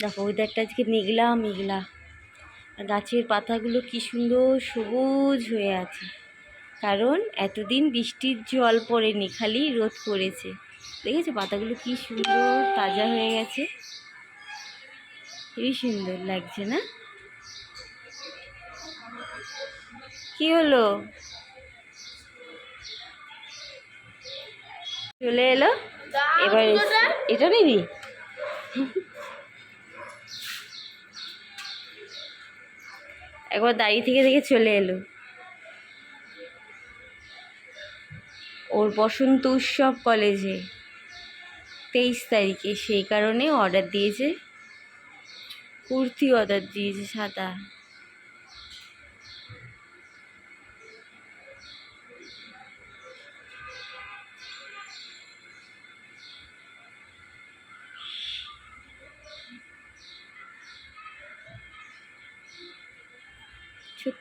দেখো ওইদারটা আজকে মেঘলা মেঘলা। আর গাছের পাতাগুলো কি সুন্দর সবুজ হয়ে আছে। কারণ এতদিন বৃষ্টির জল পড়েনি খালি রোদ পড়েছে। দেখেছ পাতাগুলো কি সুন্দর তাজা হয়ে গেছে। খুবই সুন্দর লাগছে না? কি হলো? চলে এলো? এবার এটা নিবি? একবার দাঁড়িয়ে থেকে দেখে চলে এলো। ওর বসন্ত উৎসব কলেজে। তেইশ তারিখে, সেই কারণে অর্ডার দিয়েছে। কুর্তি অর্ডার দিয়েছে সাদা।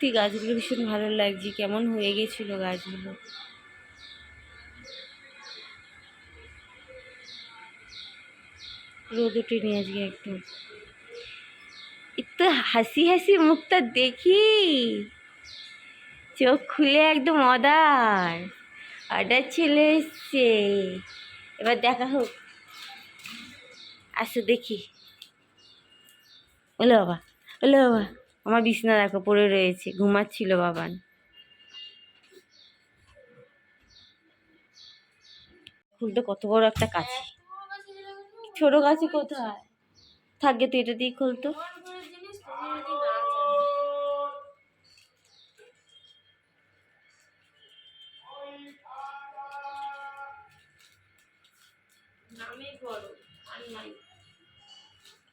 সত্যি গাছগুলো ভীষণ ভালো লাগছে, কেমন হয়ে গেছিল গাছগুলো। রোদ ওঠেনি আজকে একটু। একটু হাসি হাসি মুখটা দেখি। চোখ খুলে একদম অদার। অর্ডার চলে এসছে। এবার দেখা হোক। আসো দেখি। ওলে বাবা ওলে বাবা। আমার বিছনা দেখো, পড়ে রয়েছে। ঘুমাচ্ছিল বাবান। ফুলটা কত বড় একটা কাছে। ছোট গাছে কোথায় থাকবে তুই এটা দিয়ে খুলতো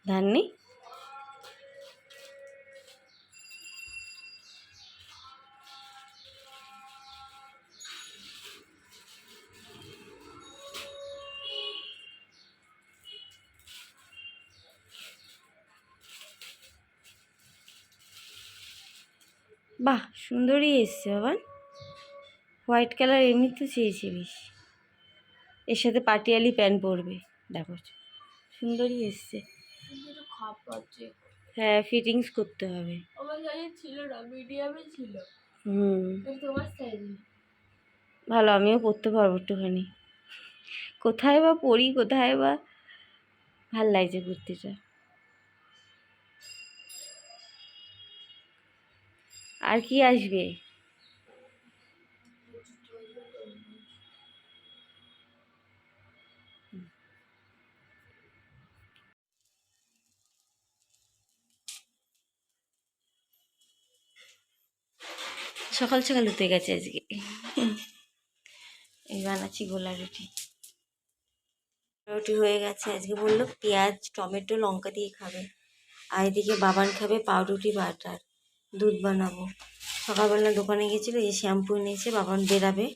ধান নেই? বাহ, সুন্দরই এসছে আবার হোয়াইট কালার এমনি তো চেয়েছিলিস এর সাথে পাটিয়ালি প্যান্ট পরবে। দেখো, সুন্দরই এসছে। হ্যাঁ ফিটিংস করতে হবে। ভালো, আমিও পড়তে পারব একটুখানি। কোথায় বা পড়ি কোথায় বা? ভালো লাগছে কুর্তিটা আর কি আসবে? সকাল সকাল উঠে গেছে আজকে। এই বানাচ্ছি গোলা রুটি। রুটি হয়ে গেছে। আজকে বলল পেঁয়াজ, টমেটো, লঙ্কা দিয়ে খাবে। আর এদিকে বাবান খাবে পাউরুটি, বাটার। দুধ বানাবো। সকালবেলা দোকানে গেছিল, এই শ্যাম্পু নিয়েছে বাবান বেরাবে।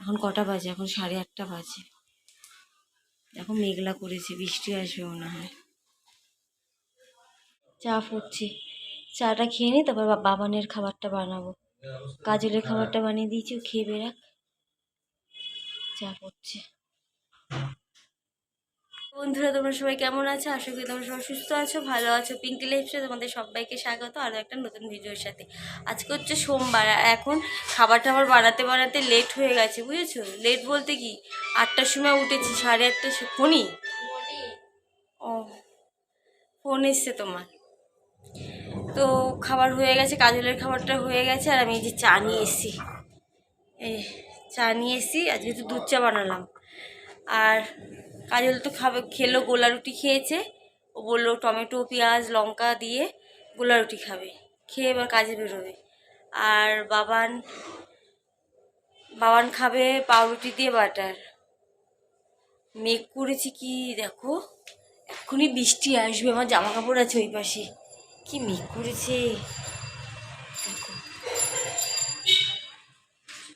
এখন কটা বাজে? এখন সাড়ে আটটা বাজে। এখন মেঘলা করেছে, বৃষ্টি আসবে মনে হয়। চা ফুটছে। চাটা খেয়ে নিই তারপর বাবানের খাবারটা বানাবো। কাজলের খাবারটা বানিয়ে দিয়েছি খেয়ে বেরাক চা করছে বন্ধুরা, তোমরা সবাই কেমন আছো? আশা করি তোমরা সবাই সুস্থ আছো, ভালো আছো। পিঙ্কি লাইফসে তোমাদের সবাইকে স্বাগত, আরও একটা নতুন ভিডিওর সাথে। আজকে হচ্ছে সোমবার এখন খাবার টাবার বানাতে বানাতে লেট হয়ে গেছে, বুঝেছ? লেট বলতে কি? আটটার সময় উঠেছি, সাড়ে আটটা ফোনই? ও, ফোন এসছে তোমার। তো খাবার হয়ে গেছে, কাজলের খাবারটা হয়ে গেছে, আর আমি এই যে চা নিয়ে এসেছি। এই চা নিয়ে এসেছি, আজকে তো দুধ চা বানালাম। আর কাজল তো খাবে, খেলো গোলা রুটি খেয়েছে। ও বলল, টমেটো, পেঁয়াজ, লঙ্কা দিয়ে গোলা রুটি খাবে। খেয়ে এবার কাজে বেরোবে। আর বাবান বাবান খাবে পাউরুটি দিয়ে বাটার। মেঘ করেছি কি দেখো? এক্ষুনি বৃষ্টি আসবে, আমার জামা কাপড় আছে ওই পাশে। কি মেঘ করেছে?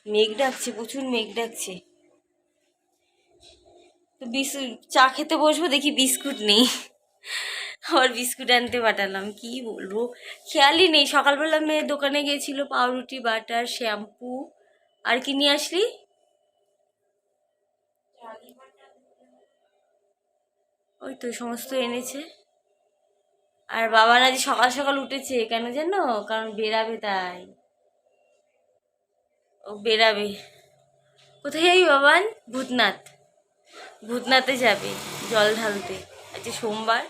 মেঘ ডাকছে, প্রচুর মেঘ ডাকছে। তো বিস চা খেতে বসবো, দেখি বিস্কুট নেই। আবার বিস্কুট আনতে পাঠালাম, কি বলব? খেয়ালই নেই, সকালবেলা মেয়ে দোকানে গিয়েছিল পাউরুটি, বাটার, শ্যাম্পু। আর কি নিয়ে আসলি? ওই তো সমস্ত এনেছে। আর বাবার আজ সকাল সকাল উঠেছে, কেন জানো কারণ বেরাবে তাই। ও বেরাবে। কোথায় বাবান? ভূতনাথ। ভূতনাথে যাবে, জল ঢালতে। আজকে সোমবার?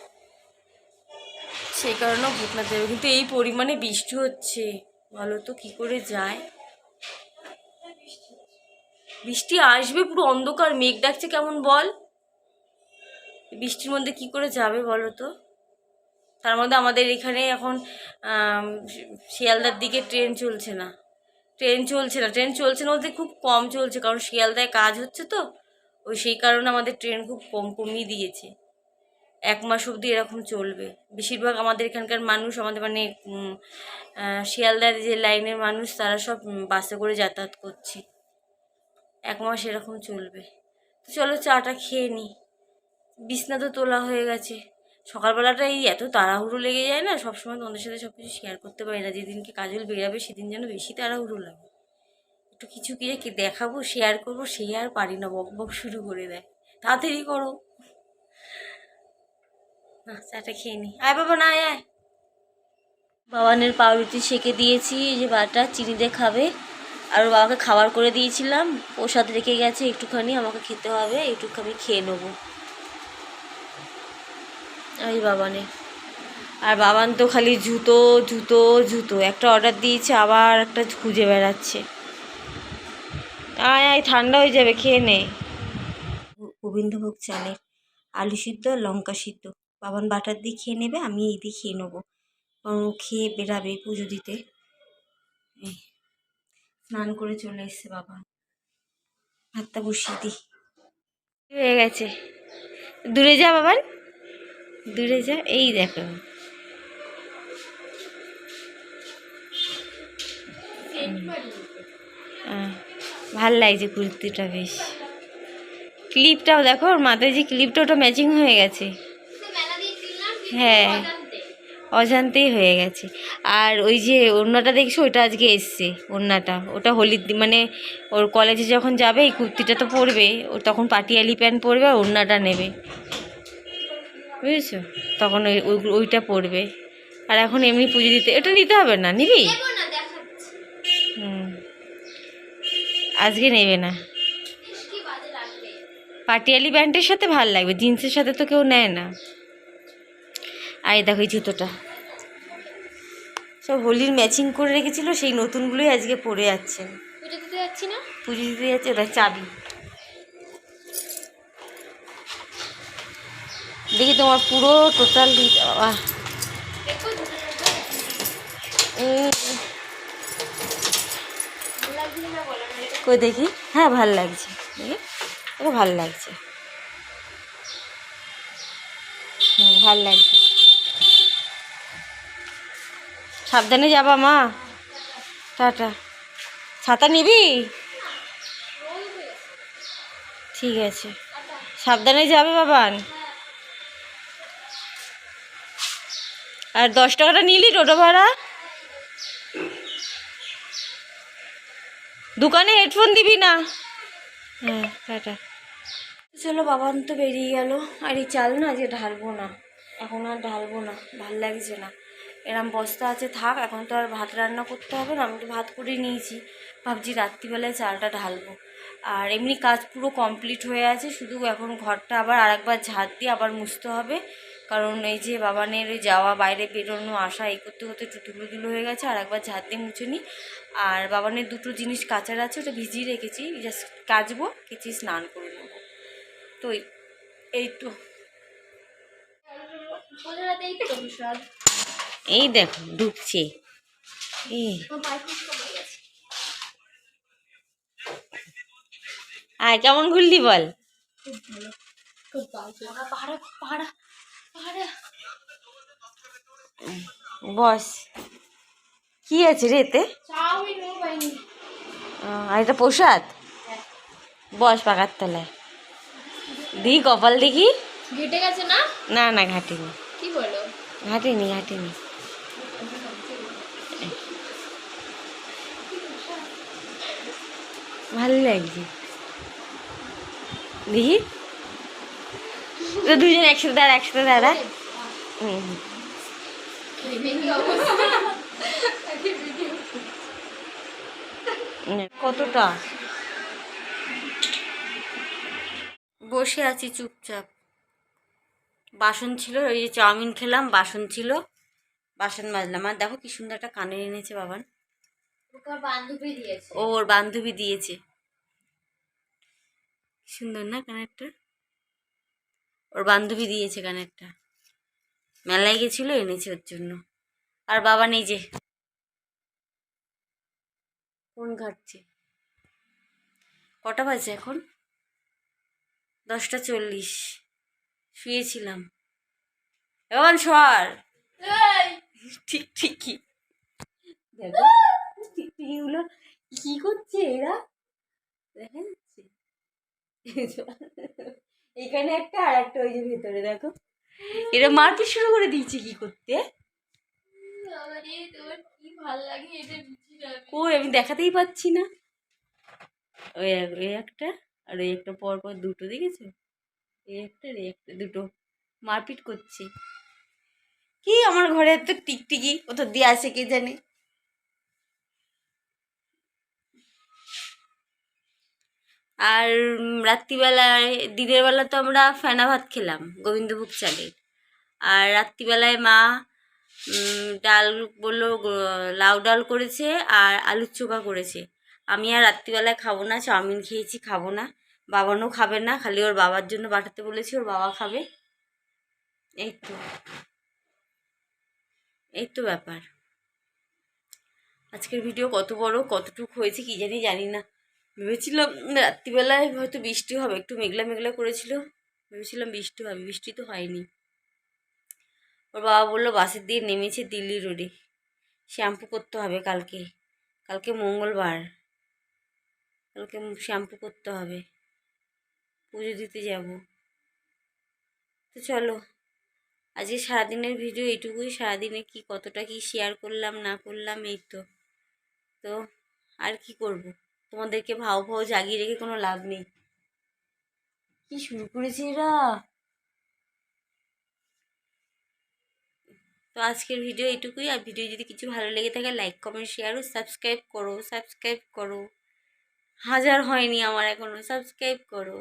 সেই কারণেও ভূতনাথ যাবে। কিন্তু এই পরিমাণে বৃষ্টি হচ্ছে, বলো তো কী করে যায়? বৃষ্টি আসবে পুরো অন্ধকার, মেঘ ডাকছে কেমন বল? বৃষ্টির মধ্যে কি করে যাবে বলো তো? তার মধ্যে আমাদের এখানে এখন শিয়ালদার দিকে ট্রেন চলছে না। ট্রেন চলছে না, ট্রেন চলছে না বলতে খুব কম চলছে, কারণ শিয়ালদায় কাজ হচ্ছে তো। ওই সেই কারণে আমাদের ট্রেন খুব কম কমিয়ে দিয়েছে। এক মাস অবধি এরকম চলবে। বেশিরভাগ আমাদের এখানকার মানুষ, আমাদের মানে শিয়ালদার যে লাইনের মানুষ, তারা সব বাসে করে যাতায়াত করছে। এক মাস এরকম চলবে। তো চলো চাটা খেয়ে নিই বিছনা তো তোলা হয়ে গেছে। সকালবেলাটা এই এত তাড়াহুড়ো লেগে যায় না? সবসময় তোমাদের সাথে সব কিছু শেয়ার করতে পারি না। যেদিনকে কাজল বেরাবে, সেদিন যেন বেশি তাড়াহুড়ো লাগে। একটু কিছু কি দেখাবো শেয়ার করব সে আর পারি না, বক বক শুরু করে দেয়। তাড়াতাড়ি করো। না, চাটা খেয়ে নি। আয় বাবা, না, আয় আয়। বাবানের পাউরুটি সেকে দিয়েছি যে বাটা চিনি দিয়ে খাবে। আর বাবাকে খাবার করে দিয়েছিলাম, প্রসাদ রেখে গেছে, একটুখানি আমাকে খেতে হবে একটু আমি খেয়ে নেব। এই বাবানে আর বাবান তো খালি জুতো জুতো জুতো। একটা অর্ডার দিয়েছে, আবার একটা খুঁজে বেড়াচ্ছে। আয় আয় ঠান্ডা হয়ে যাবে খেয়ে নে। গোবিন্দভোগ চালের আলু সিদ্ধ লঙ্কা সিদ্ধ। বাবান বাটার দিয়ে খেয়ে নেবে আমি এই দিয়ে খেয়ে নেব। কারণ ও খেয়ে বেরাবে পুজো দিতে। স্নান করে চলে এসছে বাবা ভাতটা বসিয়ে দিই। হয়ে গেছে। দূরে যা বাবান। দূরে যা এই দেখো। আহ, ভালো লাগছে কুর্তিটা বেশ। ক্লিপটাও দেখো, ওর মাথায় যে ক্লিপটা, ওটা ম্যাচিং হয়ে গেছে। হ্যাঁ অজান্তেই হয়ে গেছে। আর ওই যে ওড়নাটা দেখছ, ওটা আজকে এসছে, ওড়নাটা। ওটা হোলির মানে ওর কলেজে যখন যাবে, এই কুর্তিটা তো পরবে। ও তখন পাটিয়ালি প্যান্ট পরবে আর ওড়নাটা নেবে। বুঝেছ? তখন ওই- ওইটা পরবে। আর এখন এমনি পুজো দিতে এটা নিতে হবে না, নিবি হুম আজকে নেবে না। পাটিয়ালি প্যান্টের সাথে ভালো লাগবে জিন্সের সাথে তো কেউ নেয় না। আর এই দেখো এই জুতোটা। সব হোলির ম্যাচিং করে রেখেছিল সেই নতুনগুলোই আজকে পরে যাচ্ছে। পুজো দিতে যাচ্ছি না? পুজো দিতে যাচ্ছে ওটা চাবি। দেখি তোমার পুরো টোটাল দেখো ভালো লাগছে না বলো না এটা কই দেখি। হ্যাঁ ভালো লাগছে। দেখি। এটা ভালো লাগছে। হুম, ভালো লাগছে। সাবধানে যাবা, মা। টাটা। ছাতা নিবি? ঠিক আছে। সাবধানে যাবে, বাবান। আর দশ টাকাটা নিলি টোটো ভাড়া? দোকানে হেডফোন দিবি না? হ্যাঁ টাটা। চলো, বাবান তো বেরিয়ে গেল। আর এই চাল না যে ঢালবো না। এখন আর ঢালবো না, ভালো লাগছে না। এরম বস্তা আছে, থাক, এখন তো আর ভাত রান্না করতে হবে না, আমি তো ভাত করে নিয়েছি। ভাবছি রাত্রিবেলায় চালটা ঢালবো। আর এমনি কাজ পুরো কমপ্লিট হয়ে আছে, শুধু এখন ঘরটা আবার আরেকবার ঝাঁট দিয়ে আবার মুছতে হবে। কারণ এই যে বাবানের যাওয়া, বাইরে বেরোনো, আসা, এই করতে করতে একটু ধুলো হয়ে গেছে আর একবার ঝাঁট দিয়ে মুছে নিই আর বাবানের দুটো জিনিস কাচার আছে, ওটা ভিজিয়ে রেখেছি। জাস্ট কাচবো, কেচে স্নান করে নেব। তো এই- তো। এই দেখো, ঢুকছে। আর কেমন ঘুরলি বল? বস। কি আছে রে এতে? আর এটা প্রসাদ? বস পাকার তলায়। দেখি কপাল দেখি। ঘেটে গেছে না? না না ঘাটিনি। কি বলো ঘাটিনি ঘাটিনি। ভালো লাগছে। দেখি। তো দুজন একসাথে দাঁড়া একসাথে দাঁড়া। হুম হুম। হুম, কতটা? বসে আছি চুপচাপ। বাসন ছিল ওই যে চাউমিন খেলাম বাসন ছিল বাসন মাজলাম। আর দেখো কি সুন্দর একটা কানের এনেছে বাবান ওকার বান্ধবী দিয়েছে। ও ওর বান্ধবী দিয়েছে। সুন্দর না কানেরটা? ওর বান্ধবী দিয়েছে কানেরটা। মেলায় গেছিল এনেছে ওর জন্য। আর বাবা নেই যে। ফোন ঘাটছে কটা বাজে এখন? দশটা চল্লিশ। শুয়েছিলাম। এখন সর। ঠিক ঠিকই। দেখো টিকটিকিগুলো কি করছে এরা? দেখা যাচ্ছে। এখানে একটা আর একটা ওই যে ভেতরে দেখো। এরা মারপিট শুরু করে দিয়েছে কি করতে? কই, আমি দেখাতেই পাচ্ছি না। ওই ওই একটা আর ওই একটা পর পর দুটো, দেখেছ? এই একটা আর একটা, দুটো। মারপিট করছে। কি আমার ঘরে তো টিকটিকি? কোথাও দিয়ে আসে কে জানে? আর রাত্রিবেলায়, দিনের বেলা তো আমরা ফেনা ভাত খেলাম, গোবিন্দভোগ চালের। আর রাত্রিবেলায় মা ডাল বলল লাউ ডাল করেছে আর আলুর চোখা করেছে। আমি আর রাত্রিবেলায় খাব না, চাউমিন খেয়েছি, খাব না। বাবানও খাবে না, খালি ওর বাবার জন্য পাঠাতে বলেছি, ওর বাবা খাবে। এই তো। এই তো ব্যাপার। আজকের ভিডিও কত বড়, কতটুকু হয়েছে কি জানি জানি না। ভেবেছিলাম রাত্রিবেলায় হয়তো বৃষ্টি হবে, একটু মেঘলা মেঘলা করেছিল। ভেবেছিলাম বৃষ্টি হবে, বৃষ্টি তো হয়নি। ওর বাবা বলল, বাসের দিয়ে নেমেছে দিল্লি রোডে। শ্যাম্পু করতে হবে কালকে। কালকে মঙ্গলবার। কালকে শ্যাম্পু করতে হবে। পুজো দিতে যাব। তো চলো, আজকে সারাদিনের ভিডিও এইটুকুই। সারাদিনে কি কতটা কি শেয়ার করলাম, না করলাম, এই তো। তো আর কি করব? তোমাদেরকে ভাও ভাও জাগিয়ে রেখে কোনো লাভ নেই। কি শুরু করেছে এরা? তো আজকের ভিডিও এইটুকুই। আর ভিডিও যদি কিছু ভালো লেগে থাকে লাইক কমেন্ট শেয়ার ও সাবস্ক্রাইব করো সাবস্ক্রাইব করো। হাজার হয়নি আমার এখনও সাবস্ক্রাইব করো।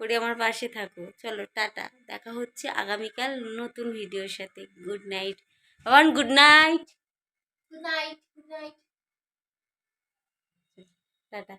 করে আমার পাশে থাকো। চলো টাটা। দেখা হচ্ছে আগামীকাল নতুন ভিডিওর সাথে। Good night Baban good night good night good night tata.